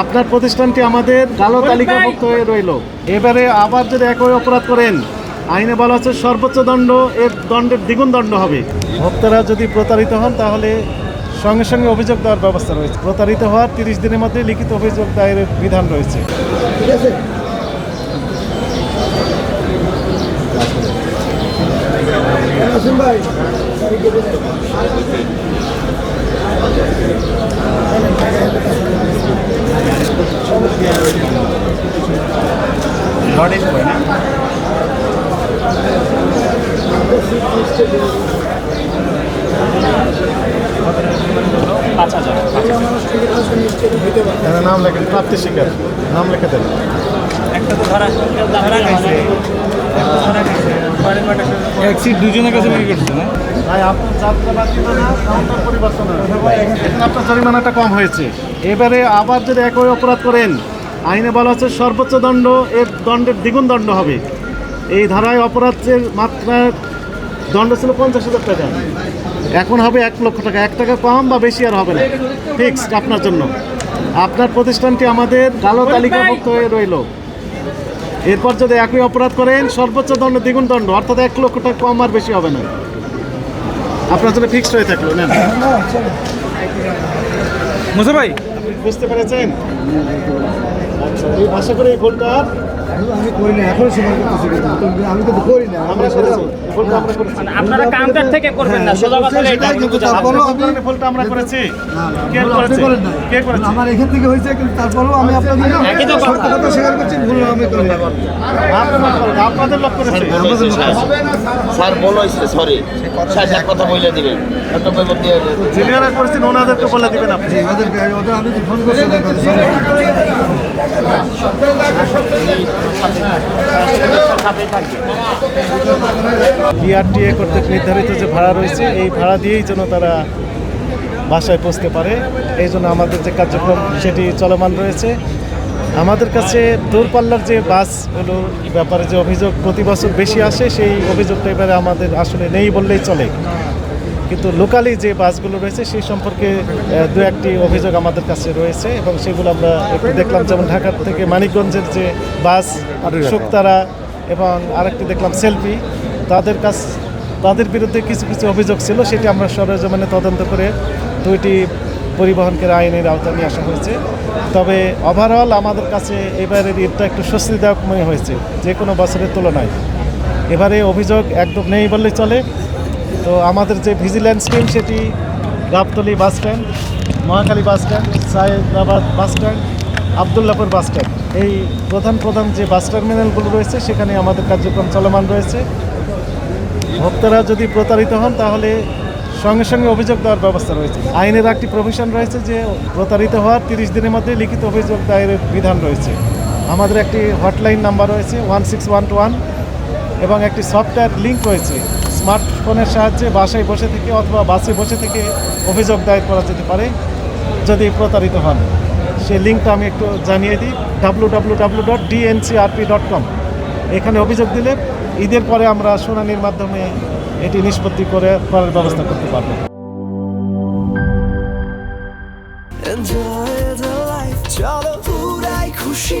আপনার প্রতিষ্ঠানটি আমাদের কালো তালিকাভুক্ত হয়ে রইল। এবারে আবার যদি একই অপরাধ করেন আইনে বলা হচ্ছে সর্বোচ্চ দণ্ড এর দণ্ডের দ্বিগুণ দণ্ড হবে। ভক্তরা যদি প্রতারিত হন তাহলে সঙ্গে সঙ্গে অভিযোগ দেওয়ার ব্যবস্থা রয়েছে। প্রতারিত হওয়ার তিরিশ দিনের মধ্যে লিখিত অভিযোগ দায়েরের বিধান রয়েছে। পাঁচ হাজার নাম লেখেন প্রাপ্তি শিকার। নাম লেখে দেন। একটা তো ধরা এক সিট দুজনের কাছে বিক্রি করছে না? না আপনার জরিমানাটা কম হয়েছে। এবারে আবার যদি একই অপরাধ করেন, আইনে বলা হচ্ছে সর্বোচ্চ দণ্ড, এর দণ্ডের দ্বিগুণ দণ্ড হবে। এই ধারায় অপরাধের মাত্রা, দণ্ড ছিল পঞ্চাশ হাজার টাকা। এখন হবে এক লক্ষ টাকা। এক টাকা কম বা বেশি আর হবে না। ফিক্সড আপনার জন্য। আপনার প্রতিষ্ঠানটি আমাদের কালো তালিকাভুক্ত হয়ে রইল। এরপর যদি একই অপরাধ করেন সর্বোচ্চ দণ্ড দ্বিগুণ দণ্ড অর্থাৎ এক লক্ষ টাকা কম আর বেশি হবে না। আপনার জন্য ফিক্সড হয়ে থাকল না মুসা ভাই। বুঝতে পেরেছেন? এই আশা করি এই আমি করি না এখনও সময় করতেছি কিন্তু। আমি তো করি না আমরা করেছি। করেছি। আপনারা কাউন্টার থেকে করবেন না সোজা কথা এটা কিন্তু তারপরেও আমি এই আমরা করেছি। কে করেছে? কে করেছে? আমার এখান থেকে হয়েছে কিন্তু তারপরেও আমি আপনাদের একই তো কথা। স্বীকার করছি ভুল আমি করি না। আপনাদের লোক করেছে। আমাদের লোক আছে। স্যার বলেছে সরি স্যার এক কথা বলে দিবেন। জিনিয়ারা করেছেন ওনাদেরকে বলে দিবেন আপনি। ওদেরকে ওদের আমি ফোন করছি। বিআরটিএ কর্তৃক নির্ধারিত যে ভাড়া রয়েছে, এই ভাড়া দিয়েই যেন তারা বাসায় পৌঁছতে পারে। এই জন্য আমাদের যে কার্যক্রম, সেটি চলমান রয়েছে। আমাদের কাছে দূরপাল্লার যে বাসগুলো ব্যাপারে যে অভিযোগ প্রতি বছর বেশি আসে, সেই অভিযোগটা এবারে আমাদের আসলে নেই বললেই চলে। কিন্তু লোকালি যে বাসগুলো রয়েছে সেই সম্পর্কে দু একটি অভিযোগ আমাদের কাছে রয়েছে এবং সেগুলো আমরা একটু দেখলাম। যেমন ঢাকা থেকে মানিকগঞ্জের যে বাস শুকতারা এবং আরেকটি দেখলাম সেলফি। তাদের কাছ তাদের বিরুদ্ধে কিছু কিছু অভিযোগ ছিল সেটি আমরা সরেজমিনে তদন্ত করে দুইটি পরিবহনকে আইনের আওতায় নিয়ে আসা হয়েছে। তবে ওভারঅল আমাদের কাছে এবারের ঈদটা একটু স্বস্তিদায়ক মনে হয়েছে যে কোনো বছরের তুলনায়। এবারে অভিযোগ একদম নেই বললেই চলে। তো আমাদের যে ভিজিল্যান্স টিম সেটি Gabtali bus stand, Mohakhali bus stand Saidabad bus stand, Abdullahpur bus stand. এই প্রধান প্রধান যে বাস টার্মিনালগুলো রয়েছে, সেখানে আমাদের কার্যক্রম চলমান রয়েছে। ভক্তরা যদি প্রতারিত হন, তাহলে সঙ্গে সঙ্গে অভিযোগ দেওয়ার ব্যবস্থা রয়েছে। আইনের একটি প্রভিশন রয়েছে যে, প্রতারিত হওয়ার তিরিশ দিনের মধ্যে লিখিত অভিযোগ দায়েরের বিধান রয়েছে। আমাদের একটি হটলাইন নাম্বার রয়েছে one six one two one এবং একটি সফটওয়্যার লিঙ্ক রয়েছে। স্মার্টফোনের সাহায্যে বাসায় বসে থেকে অথবা বাসে বসে থেকে অভিযোগ দায়ের করা যেতে পারে, যদি প্রতারিত হন। সেই লিঙ্কটা আমি একটু জানিয়ে দিই W W W dot DNCRP dot com এখানে অভিযোগ দিলে ঈদের পরে আমরা শুনানির মাধ্যমে এটি নিষ্পত্তি করে করার ব্যবস্থা করতে পারব। খুশি।